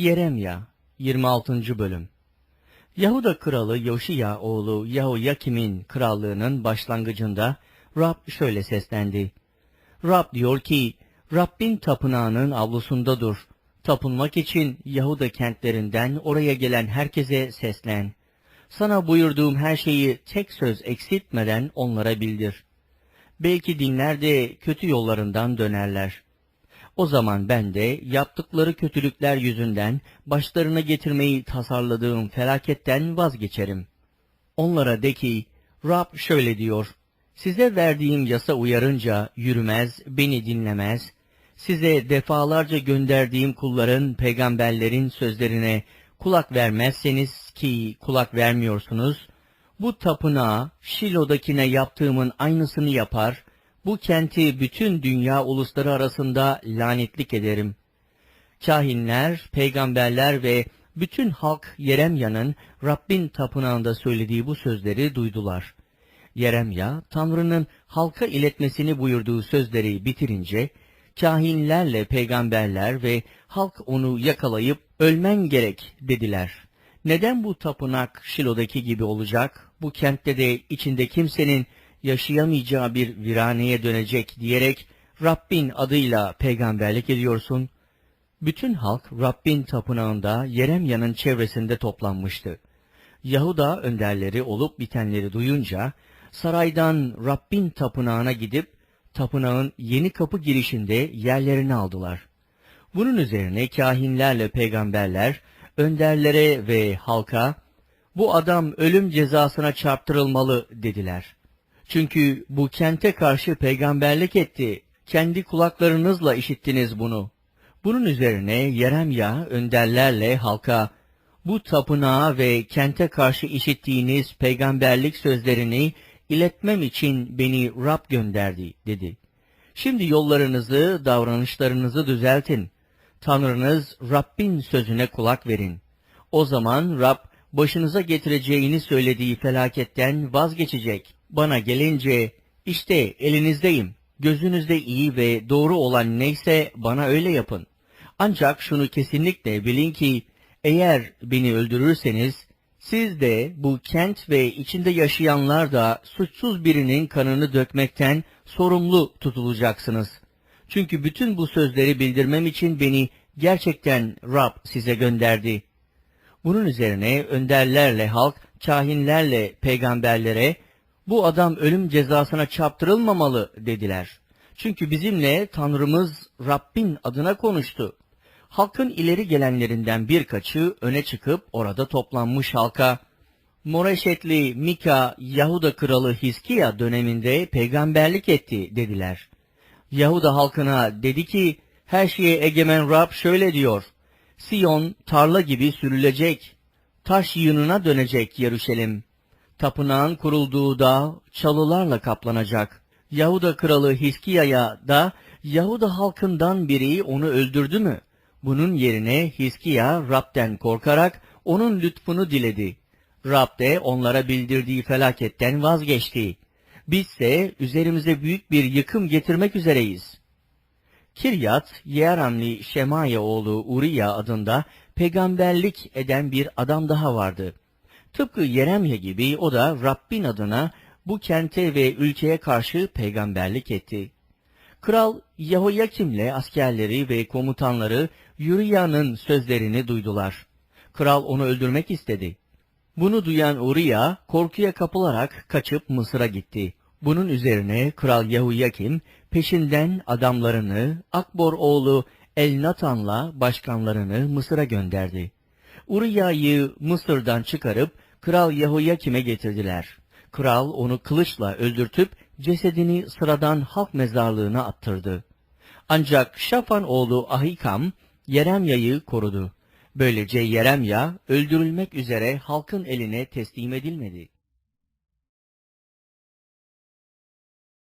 Yeremya 26. Bölüm Yahuda kralı Yoşiya oğlu Yahoyakim'in krallığının başlangıcında Rab şöyle seslendi. Rab diyor ki, Rabbin tapınağının avlusunda dur. Tapınmak için Yahuda kentlerinden oraya gelen herkese seslen. Sana buyurduğum her şeyi tek söz eksiltmeden onlara bildir. Belki dinler de kötü yollarından dönerler. O zaman ben de yaptıkları kötülükler yüzünden başlarına getirmeyi tasarladığım felaketten vazgeçerim. Onlara de ki, Rab şöyle diyor, size verdiğim yasa uyarınca yürümez, beni dinlemez, size defalarca gönderdiğim kulların, peygamberlerin sözlerine kulak vermezseniz ki kulak vermiyorsunuz, bu tapınağa Şilo'dakine yaptığımın aynısını yapar, bu kenti bütün dünya ulusları arasında lanetlik ederim. Kahinler, peygamberler ve bütün halk Yeremya'nın Rabbin tapınağında söylediği bu sözleri duydular. Yeremya, Tanrı'nın halka iletmesini buyurduğu sözleri bitirince, kahinlerle peygamberler ve halk onu yakalayıp ölmen gerek dediler. Neden bu tapınak Şilo'daki gibi olacak? Bu kentte de içinde kimsenin yaşayamayacağı bir viraneye dönecek diyerek Rabbin adıyla peygamberlik ediyorsun. Bütün halk Rabbin tapınağında Yeremya'nın çevresinde toplanmıştı. Yahuda önderleri olup bitenleri duyunca saraydan Rabbin tapınağına gidip tapınağın yeni kapı girişinde yerlerini aldılar. Bunun üzerine kahinlerle peygamberler önderlere ve halka bu adam ölüm cezasına çarptırılmalı dediler. Çünkü bu kente karşı peygamberlik etti. Kendi kulaklarınızla işittiniz bunu. Bunun üzerine Yeremya önderlerle halka bu tapınağa ve kente karşı işittiğiniz peygamberlik sözlerini iletmem için beni Rab gönderdi dedi. Şimdi yollarınızı, davranışlarınızı düzeltin. Tanrınız Rabbin sözüne kulak verin. O zaman Rab başınıza getireceğini söylediği felaketten vazgeçecek. Bana gelince işte elinizdeyim. Gözünüzde iyi ve doğru olan neyse bana öyle yapın. Ancak şunu kesinlikle bilin ki eğer beni öldürürseniz siz de bu kent ve içinde yaşayanlar da suçsuz birinin kanını dökmekten sorumlu tutulacaksınız. Çünkü bütün bu sözleri bildirmem için beni gerçekten Rab size gönderdi. Bunun üzerine önderlerle halk, kahinlerle peygamberlere bu adam ölüm cezasına çarptırılmamalı dediler. Çünkü bizimle Tanrımız Rabbin adına konuştu. Halkın ileri gelenlerinden birkaçı öne çıkıp orada toplanmış halka, Moreşetli Mika Yahuda kralı Hiskiya döneminde peygamberlik etti dediler. Yahuda halkına dedi ki, her şeye egemen Rab şöyle diyor, Siyon tarla gibi sürülecek, taş yığınına dönecek Yeruşalim. Tapınağın kurulduğu dağ çalılarla kaplanacak. Yahuda kralı Hiskiya'ya da Yahuda halkından biri onu öldürdü mü? Bunun yerine Hiskiya Rab'den korkarak onun lütfunu diledi. Rab de onlara bildirdiği felaketten vazgeçti. Bizse üzerimize büyük bir yıkım getirmek üzereyiz. Kiryat, Yearamli Şemaya oğlu Uriya adında peygamberlik eden bir adam daha vardı. Tıpkı Yeremye gibi o da Rabbin adına bu kente ve ülkeye karşı peygamberlik etti. Kral Yehoyakim'le askerleri ve komutanları Yuriya'nın sözlerini duydular. Kral onu öldürmek istedi. Bunu duyan Uriya korkuya kapılarak kaçıp Mısır'a gitti. Bunun üzerine Kral Yehoyakim peşinden adamlarını Akbor oğlu Elnatan'la başkanlarını Mısır'a gönderdi. Uriya'yı Mısır'dan çıkarıp Kral Yehoyakim'e getirdiler. Kral onu kılıçla öldürtüp cesedini sıradan halk mezarlığına attırdı. Ancak Şafan oğlu Ahikam Yeremya'yı korudu. Böylece Yeremya öldürülmek üzere halkın eline teslim edilmedi.